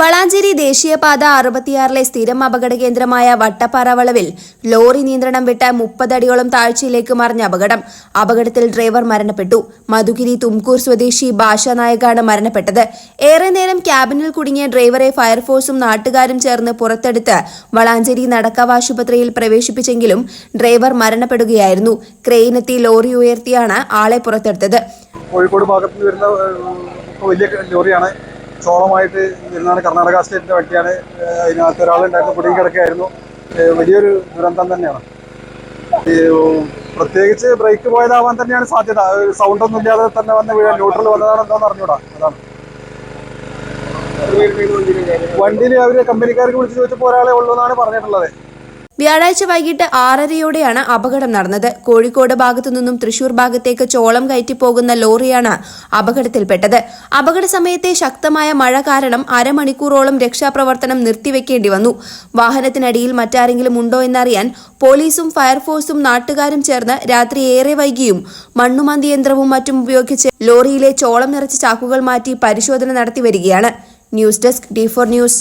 വളാഞ്ചേരി ദേശീയപാത അറുപത്തിയാറിലെ സ്ഥിരം അപകട കേന്ദ്രമായ വട്ടപ്പാറ വളവിൽ ലോറി നിയന്ത്രണം വിട്ട് മുപ്പതടിയോളം താഴ്ചയിലേക്ക് മറിഞ്ഞ അപകടം. അപകടത്തിൽ ഡ്രൈവർ മരണപ്പെട്ടു. മധുഗിരി തുംകൂർ സ്വദേശി ഭാഷ നായകാണ് മരണപ്പെട്ടത്. ഏറെ നേരം ക്യാബിനിൽ കുടുങ്ങിയ ഡ്രൈവറെ ഫയർഫോഴ്സും നാട്ടുകാരും ചേർന്ന് പുറത്തെടുത്ത് വളാഞ്ചേരി നടക്കാവ് ആശുപത്രിയിൽ പ്രവേശിപ്പിച്ചെങ്കിലും ഡ്രൈവർ മരണപ്പെടുകയായിരുന്നു. ക്രെയിനെത്തി ലോറി ഉയർത്തിയാണ് ആളെ പുറത്തെടുത്തത്. കോഴിക്കോട് ഭാഗത്ത് വരുന്ന വലിയ ലോറിയാണ് ചോളമായിട്ട് വരുന്നതാണ് കർണാടക സ്റ്റേറ്റിന്റെ വ്യക്തിയാണ് അതിനകത്ത് ഒരാളുണ്ടായിരുന്നു കുടുങ്ങി കിടക്കുകയായിരുന്നു. വലിയൊരു ദുരന്തം തന്നെയാണ്. പ്രത്യേകിച്ച് ബ്രേക്ക് പോയതാവാൻ തന്നെയാണ് സാധ്യത. സൗണ്ട് ഒന്നും ഇല്ലാതെ തന്നെ വന്ന് വീഴാൻ ന്യൂട്രൽ വന്നതാണ് എന്താണെന്ന് അറിഞ്ഞൂടാ? അതാണ്. വണ്ടിയിൽ അവർ കമ്പനിക്കാർക്ക് വിളിച്ചു ചോദിച്ചപ്പോൾ ഒരാളെ ഉള്ളൂ എന്നാണ് പറഞ്ഞിട്ടുള്ളത്. വ്യാഴാഴ്ച വൈകിട്ട് ആറരയോടെയാണ് അപകടം നടന്നത്. കോഴിക്കോട് ഭാഗത്തു നിന്നും തൃശൂർ ഭാഗത്തേക്ക് ചോളം കയറ്റി പോകുന്ന ലോറിയാണ് അപകടത്തിൽപ്പെട്ടത്. അപകട സമയത്തെ ശക്തമായ മഴ കാരണം അരമണിക്കൂറോളം രക്ഷാപ്രവർത്തനം നിർത്തിവെക്കേണ്ടി വന്നു. വാഹനത്തിനടിയിൽ മറ്റാരെങ്കിലും ഉണ്ടോ എന്നറിയാൻ പോലീസും ഫയർഫോഴ്സും നാട്ടുകാരും ചേർന്ന് രാത്രി ഏറെ വൈകിയും മണ്ണുമാന്തി യന്ത്രവും മറ്റും ഉപയോഗിച്ച് ലോറിയിലെ ചോളം നിറച്ച ചാക്കുകൾ മാറ്റി പരിശോധന നടത്തിവരികയാണ് news desk D four news.